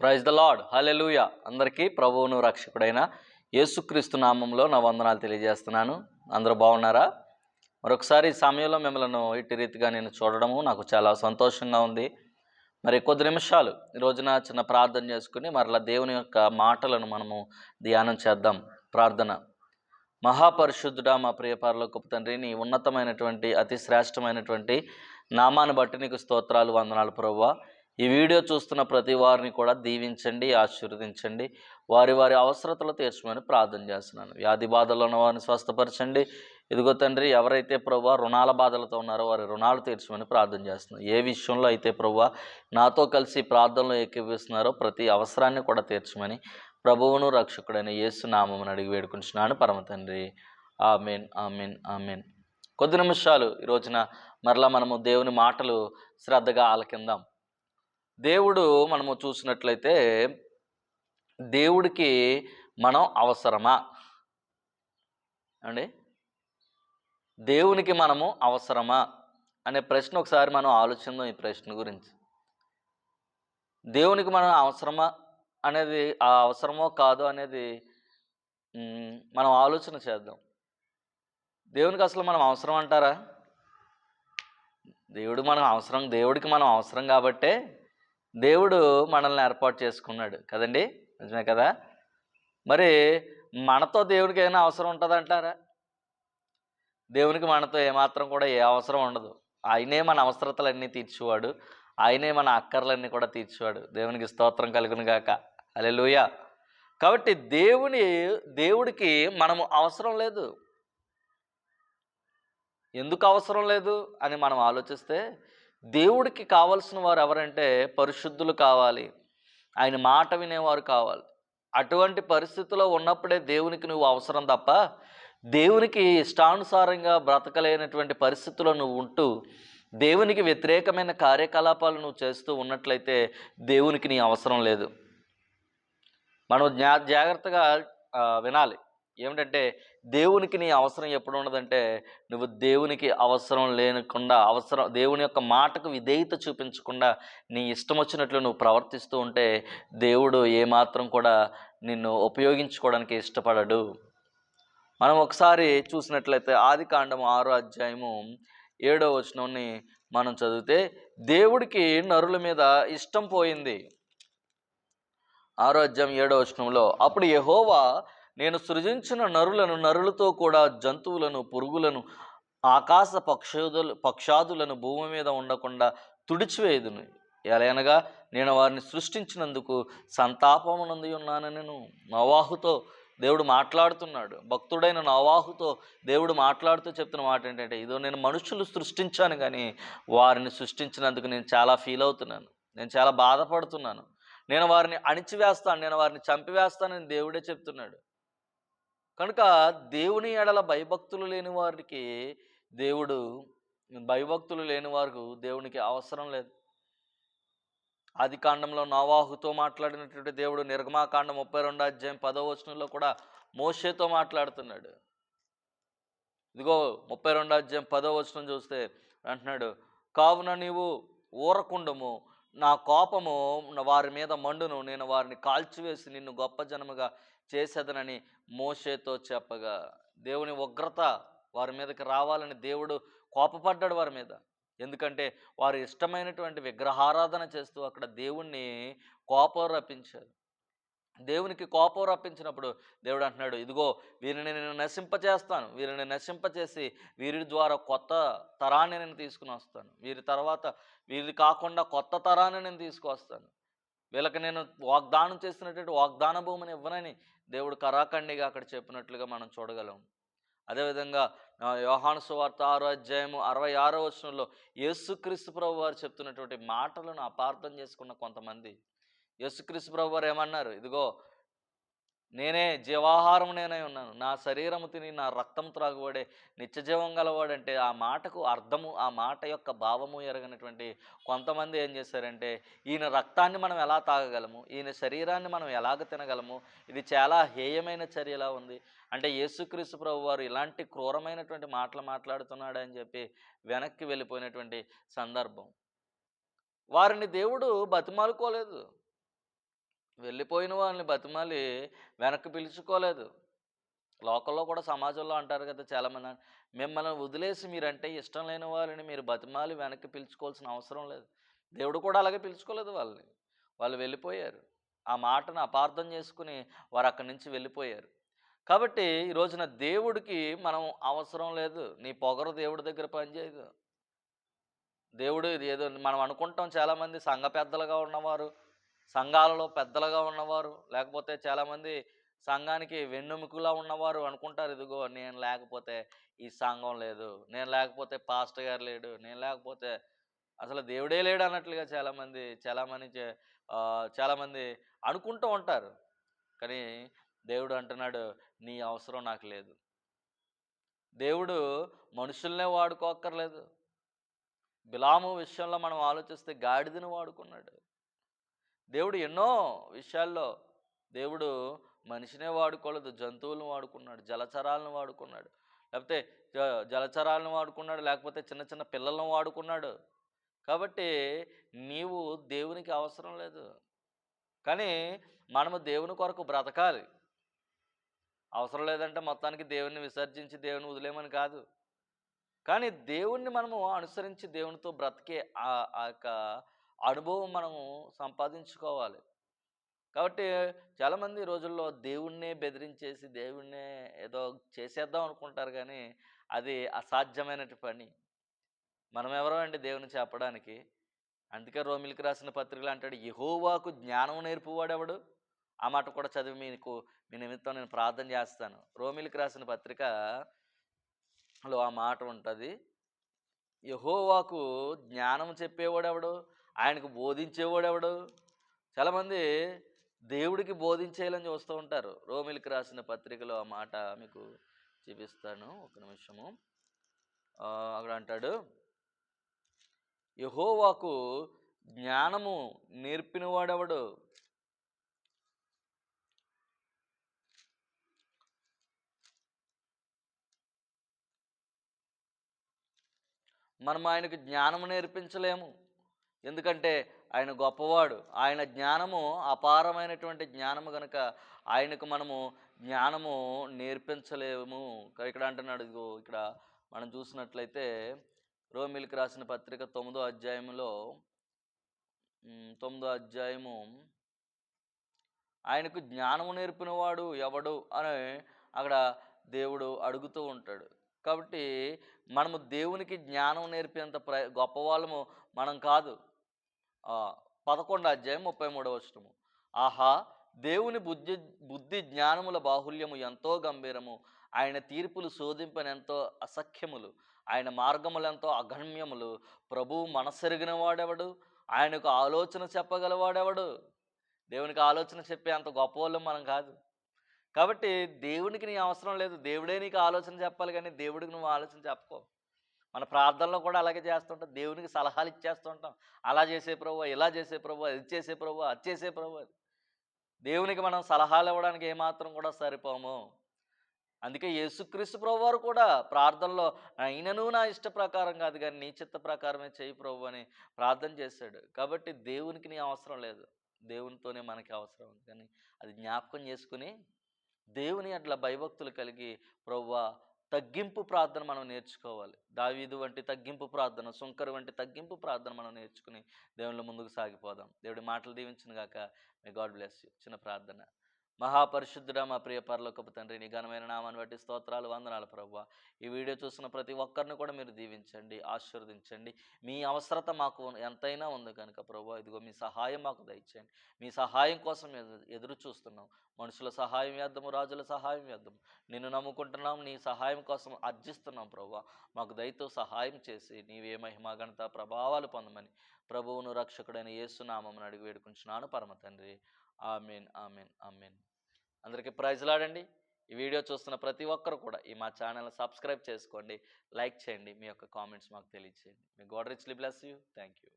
Praise the lord hallelujah అందరికీ ప్రభువును రక్షకుడైన యేసుక్రీస్తు నామంలో నా వందనాలు తెలియజేస్తున్నాను. అందరూ బాగున్నారా? మరొకసారి సమయంలో మిమ్మల్ని ఇటు రీతిగా నేను చూడడము నాకు చాలా సంతోషంగా ఉంది. మరి కొద్ది నిమిషాలు ఈ రోజున చిన్న ప్రార్థన చేసుకుని మరలా దేవుని యొక్క మాటలను మనము ధ్యానం చేద్దాం. ప్రార్థన. మహాపరిశుద్ధుడా మా ప్రియ గొప్ప తండ్రి నీ ఉన్నతమైనటువంటి అతి శ్రేష్టమైనటువంటి నామాన్ని బట్టి నీకు స్తోత్రాలు వందనాలు ప్రభువా. ఈ వీడియో చూస్తున్న ప్రతి వారిని కూడా దీవించండి ఆశీర్వదించండి. వారి వారి అవసరతలు తీర్చమని ప్రార్థన చేస్తున్నాను. వ్యాధి బాధలు ఉన్న వారిని స్వస్థపరచండి. ఇదిగో తండ్రి ఎవరైతే ప్రభు రుణాల బాధలతో ఉన్నారో వారి రుణాలు తీర్చమని ప్రార్థన చేస్తున్నాను. ఏ విషయంలో అయితే ప్రభు నాతో కలిసి ప్రార్థనలో ఏకీపిస్తున్నారో ప్రతి అవసరాన్ని కూడా తీర్చమని ప్రభువును రక్షకుడైన యేసు నామమును అడిగి వేడుకుంటున్నాను పరమ తండ్రి ఆమెన్ ఆమెన్ ఆమెన్. కొద్ది నిమిషాలు ఈ రోజున మరలా మనము దేవుని మాటలు శ్రద్ధగా ఆలకిందాం. దేవుడు మనము చూసినట్లయితే దేవుడికి మనం అవసరమా? అండి దేవునికి మనము అవసరమా? అనే ప్రశ్న ఒకసారి మనం ఆలోచిద్దాం ఈ ప్రశ్న గురించి. దేవునికి మనం అవసరమా అనేది ఆ అవసరమో కాదో అనేది మనం ఆలోచన చేద్దాం. దేవునికి అసలు మనం అవసరం అంటారా? దేవుడు మనం అవసరం దేవుడికి మనం అవసరం కాబట్టే దేవుడు మనల్ని ఏర్పాటు చేసుకున్నాడు. కదండి? నిజమే కదా? మరి మనతో దేవుడికి ఏమైనా అవసరం ఉంటుందంటారా? దేవునికి మనతో ఏమాత్రం కూడా ఏ అవసరం ఉండదు. ఆయనే మన అవసరతలన్నీ తీర్చేవాడు. ఆయనే మన అక్కర్లన్నీ కూడా తీర్చేవాడు. దేవునికి స్తోత్రం కలుగును గాక. అలెలుయ కాబట్టి దేవుని దేవుడికి మనము అవసరం లేదు. ఎందుకు అవసరం లేదు అని మనం ఆలోచిస్తే దేవుడికి కావలసిన వారు ఎవరంటే పరిశుద్ధులు కావాలి. ఆయన మాట వినేవారు కావాలి. అటువంటి పరిస్థితిలో ఉన్నప్పుడే దేవునికి నువ్వు అవసరం తప్ప దేవునికి ఇష్టానుసారంగా బ్రతకలేనటువంటి పరిస్థితిలో నువ్వు ఉంటూ దేవునికి వ్యతిరేకమైన కార్యకలాపాలు నువ్వు చేస్తూ ఉన్నట్లయితే దేవునికి నీ అవసరం లేదు. మనం జ్ఞా జాగ్రత్తగా వినాలి. ఏమిటంటే దేవునికి నీ అవసరం ఎప్పుడు ఉండదంటే నువ్వు దేవునికి అవసరం లేనకుండా అవసరం దేవుని యొక్క మాటకు విధేయత చూపించకుండా నీ ఇష్టం వచ్చినట్లు నువ్వు ప్రవర్తిస్తూ ఉంటే దేవుడు ఏమాత్రం కూడా నిన్ను ఉపయోగించుకోవడానికి ఇష్టపడడు. మనం ఒకసారి చూసినట్లయితే ఆది కాండం ఆరో అధ్యాయము ఏడో వచనంని మనం చదివితే దేవుడికి నరుల మీద ఇష్టం పోయింది. ఆరో అధ్యాయం ఏడో వచనంలో అప్పుడు యహోవా నేను సృజించిన నరులను నరులతో కూడా జంతువులను పురుగులను ఆకాశ పక్షాదులు పక్షాదులను భూమి మీద ఉండకుండా తుడిచివేయుదును. ఎలాగనగా నేను వారిని సృష్టించినందుకు సంతాపమునంది ఉన్నాను నేను. నవాహుతో దేవుడు మాట్లాడుతున్నాడు. భక్తుడైన నవాహుతో దేవుడు మాట్లాడుతూ చెప్తున్న మాట ఏంటంటే ఇదో నేను మనుషులు సృష్టించాను కానీ వారిని సృష్టించినందుకు నేను చాలా ఫీల్ అవుతున్నాను. నేను చాలా బాధపడుతున్నాను. నేను వారిని అణిచివేస్తాను నేను వారిని చంపివేస్తానని దేవుడే చెప్తున్నాడు. కనుక దేవుని ఎడల భయభక్తులు లేని వారికి దేవుడు భయభక్తులు లేని వారికి దేవునికి అవసరం లేదు. ఆది కాండంలో నవాహుతో మాట్లాడినటువంటి దేవుడు నిర్గమాకాండం ముప్పై రెండు అధ్యాయం పదో వచనంలో కూడా మోషేతో మాట్లాడుతున్నాడు. ఇదిగో ముప్పై రెండు అధ్యాయం పదో వచనం చూస్తే అంటున్నాడు కావున నీవు ఊరకుండము నా కోపము వారి మీద మండును నేను వారిని కాల్చివేసి నిన్ను గొప్ప జనముగా చేసేదనని మోషేతో చెప్పగా దేవుని ఉగ్రత వారి మీదకి రావాలని దేవుడు కోపపడ్డాడు వారి మీద. ఎందుకంటే వారు ఇష్టమైనటువంటి విగ్రహారాధన చేస్తూ అక్కడ దేవుణ్ణి కోపం రప్పించారు. దేవునికి కోపం రప్పించినప్పుడు దేవుడు అంటున్నాడు ఇదిగో వీరిని నేను నశింపచేస్తాను. వీరిని నశింపచేసి వీరి ద్వారా కొత్త తరాన్ని నేను తీసుకుని వస్తాను. వీరి తర్వాత వీరి కాకుండా కొత్త తరాన్ని నేను తీసుకొస్తాను వీళ్ళకి నేను వాగ్దానం చేసినటువంటి వాగ్దాన భూమిని ఇవ్వనని దేవుడు కరాఖండిగా అక్కడ చెప్పినట్లుగా మనం చూడగలం. అదేవిధంగా యోహాను సువార్త ఆరో అధ్యాయము అరవై ఆరో వచనంలో యేసుక్రీస్తు ప్రభు వారు చెప్తున్నటువంటి మాటలను అపార్థం చేసుకున్న కొంతమంది. యేసుక్రీస్తు ప్రభు వారు ఏమన్నారు? ఇదిగో నేనే జీవాహారం నేనే ఉన్నాను. నా శరీరము తిని నా రక్తం త్రాగువాడే నిత్యజీవం గలవాడంటే ఆ మాటకు అర్థము ఆ మాట యొక్క భావము ఎరగనటువంటి కొంతమంది ఏం చేశారంటే ఈయన రక్తాన్ని మనం ఎలా తాగగలము? ఈయన శరీరాన్ని మనం ఎలాగ తినగలము? ఇది చాలా హేయమైన చర్యలా ఉంది. అంటే యేసుక్రీస్తు ప్రభు వారు ఇలాంటి క్రూరమైనటువంటి మాటలు మాట్లాడుతున్నాడు అని చెప్పి వెనక్కి వెళ్ళిపోయినటువంటి సందర్భం. వారిని దేవుడు బతిమాలుకోలేదు. వెళ్ళిపోయిన వాళ్ళని బతిమాలి వెనక్కి పిలుచుకోలేదు. లోకల్లో కూడా సమాజంలో అంటారు కదా చాలామంది మిమ్మల్ని వదిలేసి మీరంటే ఇష్టం లేని వాళ్ళని మీరు బతిమాలి వెనక్కి పిలుచుకోవాల్సిన అవసరం లేదు. దేవుడు కూడా అలాగే పిలుచుకోలేదు వాళ్ళని. వాళ్ళు వెళ్ళిపోయారు. ఆ మాటను అపార్థం చేసుకుని వారు అక్కడి నుంచి వెళ్ళిపోయారు. కాబట్టి ఈ రోజున దేవుడికి మనం అవసరం లేదు. నీ పొగరు దేవుడి దగ్గర పనిచేయదు. దేవుడు ఇది ఏదో మనం అనుకుంటాం చాలామంది సంఘ పెద్దలుగా ఉన్నవారు. సంఘాలలో పెద్దలుగా ఉన్నవారు లేకపోతే చాలామంది సంఘానికి వెన్నెముకలా ఉన్నవారు అనుకుంటారు. ఇదిగో నేను లేకపోతే ఈ సంఘం లేదు. నేను లేకపోతే పాస్టర్ గారు లేడు. నేను లేకపోతే అసలు దేవుడే లేడు అన్నట్లుగా చాలామంది చాలామంది చాలామంది అనుకుంటూ ఉంటారు. కానీ దేవుడు అంటున్నాడు నీ అవసరం నాకు లేదు. దేవుడు మనుషుల్నే వాడుకోక్కర్లేదు. బిలాము విషయంలో మనం ఆలోచిస్తే గాడిదను వాడుకున్నాడు. దేవుడు ఎన్నో విషయాల్లో దేవుడు మనిషినే వాడుకోలేదు జంతువులను వాడుకున్నాడు జలచరాలను వాడుకున్నాడు లేకపోతే జ- జలచరాలను వాడుకున్నాడు లేకపోతే చిన్న చిన్న పిల్లలను వాడుకున్నాడు. కాబట్టి నీవు దేవునికి అవసరం లేదు. కానీ మనము దేవుని కొరకు బ్రతకాలి. అవసరం లేదంటే మొత్తానికి దేవుణ్ణి విసర్జించి దేవుని వదిలేమని కాదు. కానీ దేవుణ్ణి మనము అనుసరించి దేవునితో బ్రతికే ఆ యొక్క అనుభవం మనము సంపాదించుకోవాలి. కాబట్టి చాలామంది రోజుల్లో దేవుణ్ణే బెదిరించేసి దేవుణ్ణే ఏదో చేసేద్దాం అనుకుంటారు కానీ అది అసాధ్యమైనటి పని. మనం ఎవరో అండి దేవుని చెప్పడానికి? అందుకే రోమిలికి రాసిన పత్రికలు అంటాడు యహోవాకు జ్ఞానం నేర్పువాడెవడు? ఆ మాట కూడా చదివి మీకు మీ నిమిత్తం నేను ప్రార్థన చేస్తాను. రోమిలికి రాసిన పత్రికలో ఆ మాట ఉంటుంది యహోవాకు జ్ఞానం చెప్పేవాడెవడు? ఆయనకు బోధించేవాడెవడు? చాలామంది దేవుడికి బోధించేయాలని చూస్తూ ఉంటారు. రోమిలికి రాసిన పత్రికలో ఆ మాట మీకు చూపిస్తాను. ఒక నిమిషము. అక్కడ అంటాడు. యహోవాకు జ్ఞానము నేర్పినవాడెవడు? మనం ఆయనకు జ్ఞానము నేర్పించలేము. ఎందుకంటే ఆయన గొప్పవాడు. ఆయన జ్ఞానము అపారమైనటువంటి జ్ఞానము కనుక ఆయనకు మనము జ్ఞానము నేర్పించలేము. ఇక్కడ అంటున్నాడు ఇదిగో ఇక్కడ మనం చూసినట్లయితే రోమిల్కి రాసిన పత్రిక తొమ్మిదో అధ్యాయంలో తొమ్మిదో అధ్యాయము ఆయనకు జ్ఞానము నేర్పినవాడు ఎవడు? అని అక్కడ దేవుడు అడుగుతూ ఉంటాడు. కాబట్టి మనము దేవునికి జ్ఞానం నేర్పేంత ప్ర గొప్పవాళ్ళము మనం కాదు. పదకొండు అధ్యాయం ముప్పై మూడవ వచనము. ఆహా దేవుని బుద్ధి బుద్ధి జ్ఞానముల బాహుల్యము ఎంతో గంభీరము. ఆయన తీర్పులు శోధింపనెంతో అసఖ్యములు. ఆయన మార్గములెంతో అగమ్యములు ప్రభువు మనసెరిగిన వాడెవడు ఆయనకు ఆలోచన చెప్పగలవాడెవడు? దేవునికి ఆలోచన చెప్పే అంత గొప్పవాళ్ళం మనం కాదు. కాబట్టి దేవునికి నీ అవసరం లేదు. దేవుడే నీకు ఆలోచన చెప్పాలి కానీ దేవుడికి నువ్వు ఆలోచన చెప్పుకో మన ప్రార్థనలో కూడా అలాగే చేస్తుంటాం దేవునికి సలహాలు ఇచ్చేస్తుంటాం అలా చేసే ప్రభు ఇలా చేసే ప్రభు ఇది చేసే ప్రభు అది చేసే ప్రభు దేవునికి మనం సలహాలు ఇవ్వడానికి ఏమాత్రం కూడా సరిపోము. అందుకే యేసుక్రీస్తు ప్రభు వారు కూడా ప్రార్థనలో అయినను నా ఇష్ట ప్రకారం కాదు కానీ నీ చిత్త ప్రకారమే చేయి ప్రభు అని ప్రార్థన చేశాడు. కాబట్టి దేవునికి నీ అవసరం లేదు. దేవునితోనే మనకి అవసరం ఉంది. కానీ అది జ్ఞాపకం చేసుకుని దేవుని అట్లా భయభక్తులు కలిగి ప్రవ్వా తగ్గింపు ప్రార్థన మనం నేర్చుకోవాలి. దావీదు వంటి తగ్గింపు ప్రార్థన సుంకరు వంటి తగ్గింపు ప్రార్థన మనం నేర్చుకుని దేవుళ్ళ ముందుకు సాగిపోదాం. దేవుడి మాటలు దీవించిన గాక మే గాడ్ బ్లెస్ యూ చిన్న ప్రార్థన. మహాపరిశుద్ధుడ మా ప్రియ పరలోకపు తండ్రి నీ ఘనమైన నామాన్ని బట్టి స్తోత్రాలు వందనాలు ప్రభు ఈ వీడియో చూసిన ప్రతి ఒక్కరిని కూడా మీరు దీవించండి ఆశీర్వదించండి. మీ అవసరత మాకు ఎంతైనా ఉంది కనుక ప్రభు ఇదిగో మీ సహాయం మాకు దయచేయండి. మీ సహాయం కోసం ఎదు- ఎదురు చూస్తున్నాం. మనుషుల సహాయం వేద్దాము రాజుల సహాయం వేద్దాము. నిన్ను నమ్ముకుంటున్నాం నీ సహాయం కోసం అర్జిస్తున్నాం ప్రభు మాకు దయతో సహాయం చేసి నీవే మహిమా ఘనత ప్రభావాలు పొందమని ప్రభువును రక్షకుడైన యేసునామం అడిగి వేడుకుంటున్నాను పరమ తండ్రి. Amen amen amen. అందరికీ ప్రైజ్లాడండి ఈ వీడియో చూస్తున్న ప్రతి ఒక్కరు కూడా ఈ మా ఛానల్ సబ్స్క్రైబ్ చేసుకోండి లైక్ చేయండి మీ యొక్క కామెంట్స్ మాకు తెలియచేయండి. May God richly bless you. Thank you